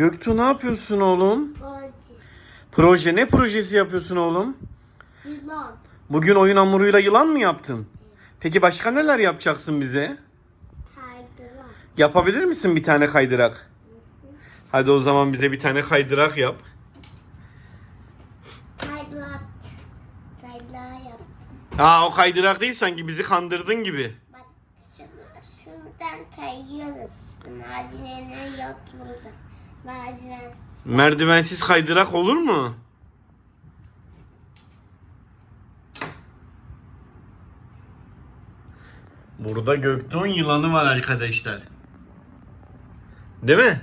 Göktuğ ne yapıyorsun oğlum? Proje. Proje ne projesi yapıyorsun oğlum? Yılan. Bugün oyun hamuruyla yılan mı yaptın? Peki başka neler yapacaksın bize? Kaydırak. Yapabilir misin bir tane kaydırak? Hadi o zaman bize bir tane kaydırak yap. Kaydırak. Kaydırak yaptım. Aa o kaydırak değil sanki bizi kandırdın gibi. Bak şuradan kayıyoruz. Merdivenler yok burada. Merdiven. Merdivensiz kaydırak olur mu? Burada Göktuğ'un yılanı var arkadaşlar. Değil mi?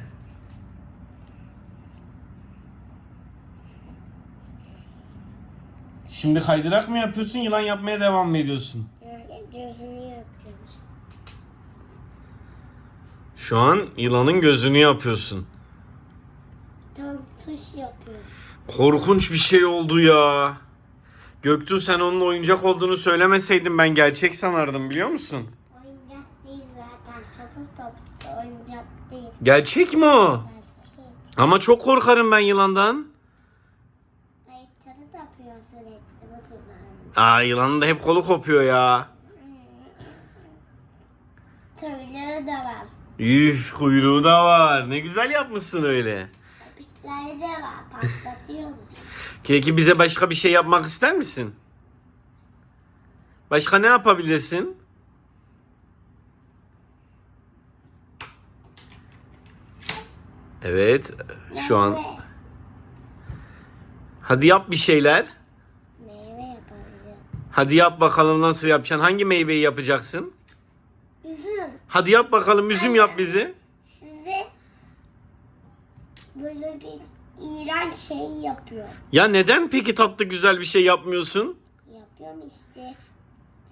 Şimdi kaydırak mı yapıyorsun, yılan yapmaya devam mı ediyorsun? Gözünü yapıyoruz. Şu an yılanın gözünü yapıyorsun. Tam tuş yapıyorum. Korkunç bir şey oldu ya. Göktuğ sen onun oyuncak olduğunu söylemeseydin ben gerçek sanardım biliyor musun? Oyuncak değil zaten. Çatı toplu oyuncak değil. Gerçek mi o? Gerçek. Ama çok korkarım ben yılandan. Ay çatı tapıyor sürekli bu duvarın. Aa yılanın da hep kolu kopuyor ya. Tüyleri de var. Üf kuyruğu da var. Ne güzel yapmışsın öyle. De var. Patlatıyoruz. Peki bize başka bir şey yapmak ister misin? Başka ne yapabilirsin? Evet şu an. Meyve. Hadi yap bir şeyler. Meyve yapabiliyor. Hadi yap bakalım nasıl yapacaksın? Hangi meyveyi yapacaksın? Üzüm. Hadi yap bakalım üzüm yap bize. Böyle bir iğrenç şey yapıyor. Ya neden peki tatlı güzel bir şey yapmıyorsun? Yapıyorum işte.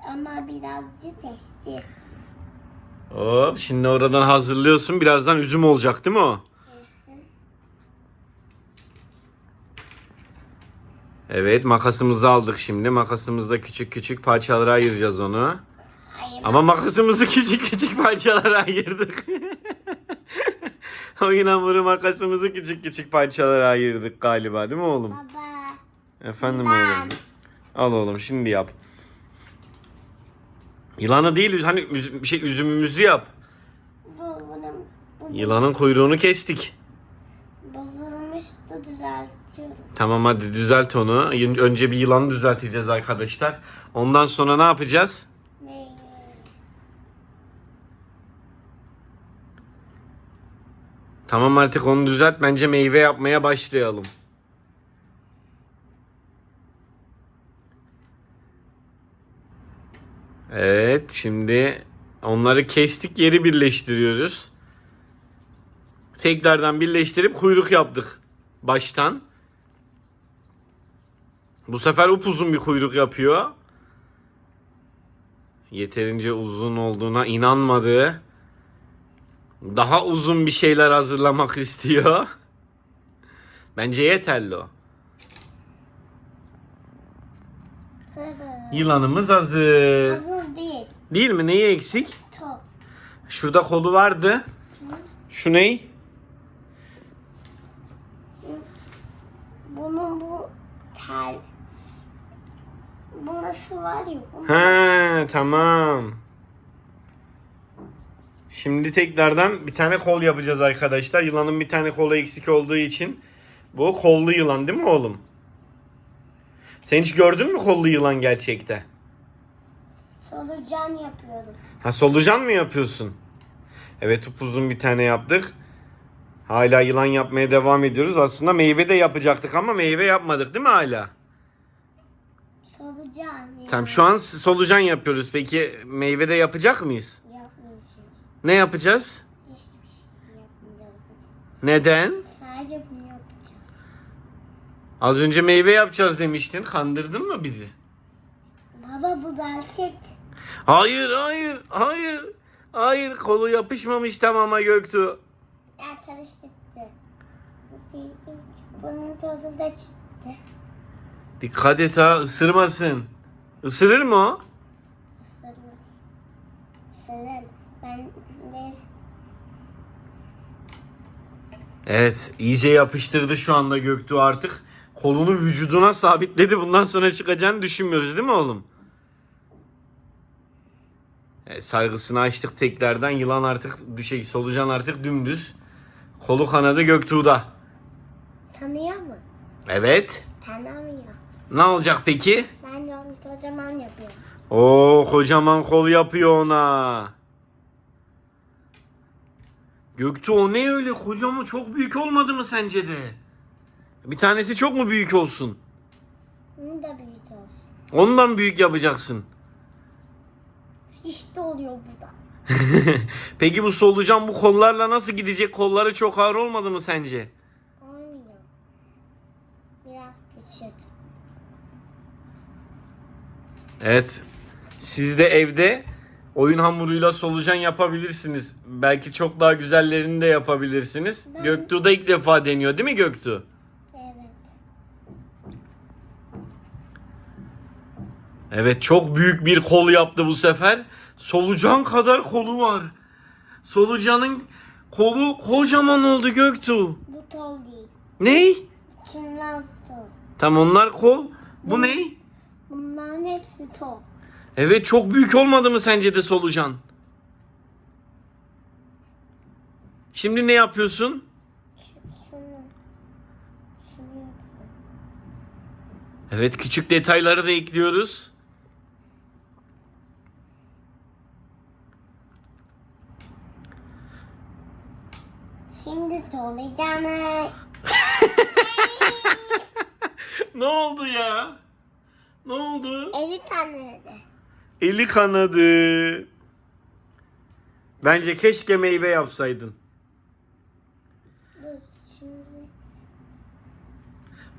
Ama birazcık testi. Hop şimdi oradan hazırlıyorsun. Birazdan üzüm olacak değil mi o? Evet makasımızı aldık şimdi. Makasımızda küçük küçük parçalara ayıracağız onu. Ay, Ama makasımızı küçük küçük parçalara ayırdık. Oyun hamuru makasımızı küçük küçük parçalara ayırdık galiba değil mi oğlum? Baba. Efendim oğlum. Al oğlum şimdi yap. Yılanı değil hani üz- bir şey üzümümüzü yap. Bu bunun bu Yılanın kuyruğunu kestik. bozulmuştu düzeltiyorum. Tamam hadi düzelt onu. Önce bir yılanı düzelteceğiz arkadaşlar. Ondan sonra ne yapacağız? Meyve. Tamam artık onu düzelt. Bence meyve yapmaya başlayalım. Evet şimdi onları kestik yeri birleştiriyoruz. Tekrardan birleştirip kuyruk yaptık baştan. Bu sefer upuzun bir kuyruk yapıyor. Yeterince uzun olduğuna inanmadı. Daha uzun bir şeyler hazırlamak istiyor. Bence yeterli o. Yılanımız hazır. Hazır değil. Değil mi? Neyi eksik? Top. Şurada kolu vardı. Şu ney? Bunun bu tel. Burası var ya. bu- He tamam. Şimdi tekrardan bir tane kol yapacağız arkadaşlar. Yılanın bir tane kolu eksik olduğu için. Bu kollu yılan değil mi oğlum? Sen hiç gördün mü kollu yılan gerçekte? Solucan yapıyorum. Ha solucan mı yapıyorsun? Evet upuzun bir tane yaptık. Hala yılan yapmaya devam ediyoruz. Aslında meyve de yapacaktık ama meyve yapmadık değil mi hala? Solucan. Yani Tamam şu an solucan yapıyoruz. Peki meyve de yapacak mıyız? Ne yapacağız? Hiçbir şey yapmayacağız. Neden? Sadece bunu yapacağız. Az önce meyve yapacağız demiştin. Kandırdın mı bizi? Baba bu gerçek. Hayır, hayır, hayır. Hayır, kolu yapışmamış tamama Göktuğ. Ya çalıştı. Bu değil. Bunun tadı da çıktı. Dikkat et ha, ısırmasın. Isırır mı o? Isırır. Isırır. Ben de Evet iyice yapıştırdı şu anda Göktuğ artık. Kolunu vücuduna sabitledi. Bundan sonra çıkacağını düşünmüyoruz değil mi oğlum? Evet, sargısını açtık tekrardan. Yılan artık düşey solucan artık dümdüz. Kolu kanadı Göktuğ'da. Tanıyor mu? Evet. Tanımıyor. Ne olacak peki? Ben de onu kocaman yapıyorum. Oo kocaman kol yapıyor ona. Göktuğ o ne öyle kocaman çok büyük olmadı mı sence de? Bir tanesi çok mu büyük olsun? Bunu da büyük olsun. Ondan büyük yapacaksın. İşte oluyor burada. Peki bu solucan bu kollarla nasıl gidecek? Kolları çok ağır olmadı mı sence? Olmuyor. Biraz küçük. Evet. Siz de evde oyun hamuruyla solucan yapabilirsiniz. Belki çok daha güzellerini de yapabilirsiniz. Ben- Göktuğ da ilk defa deniyor değil mi Göktuğ? Evet. Evet çok büyük bir kol yaptı bu sefer. Solucan kadar kolu var. Solucanın kolu kocaman oldu Göktuğ. Bu tol değil. Ney? Şunlar tol. Tam onlar kol. Bu ney? Bunların hepsi tol. Evet çok büyük olmadı mı sence de solucan? Şimdi ne yapıyorsun? Evet küçük detayları da ekliyoruz. Şimdi tolayacağını. Ne oldu ya? Ne oldu? 50 tane de. Eli kanadı. Bence keşke meyve yapsaydın.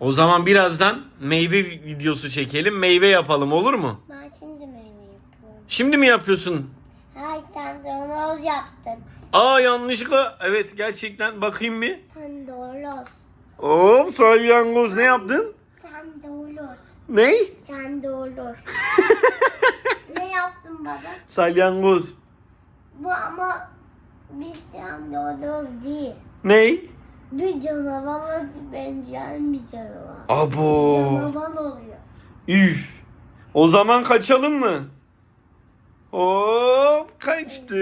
O zaman birazdan meyve videosu çekelim. Meyve yapalım olur mu? Ben şimdi meyve yapıyorum. Şimdi mi yapıyorsun? Hayır sen de onu yaptın. Aa yanlışlıkla. Evet gerçekten bakayım bir. Sen olur. Hop salyangoz ne yaptın? Sen olur. Ney? Sen ne yaptın baba? Salyangoz. Bu ama biz olur değil. Ney? Bir canavara benzeyen bir canavar. Abo. Canavar oluyor. Üf. O zaman kaçalım mı? Hop kaçtık.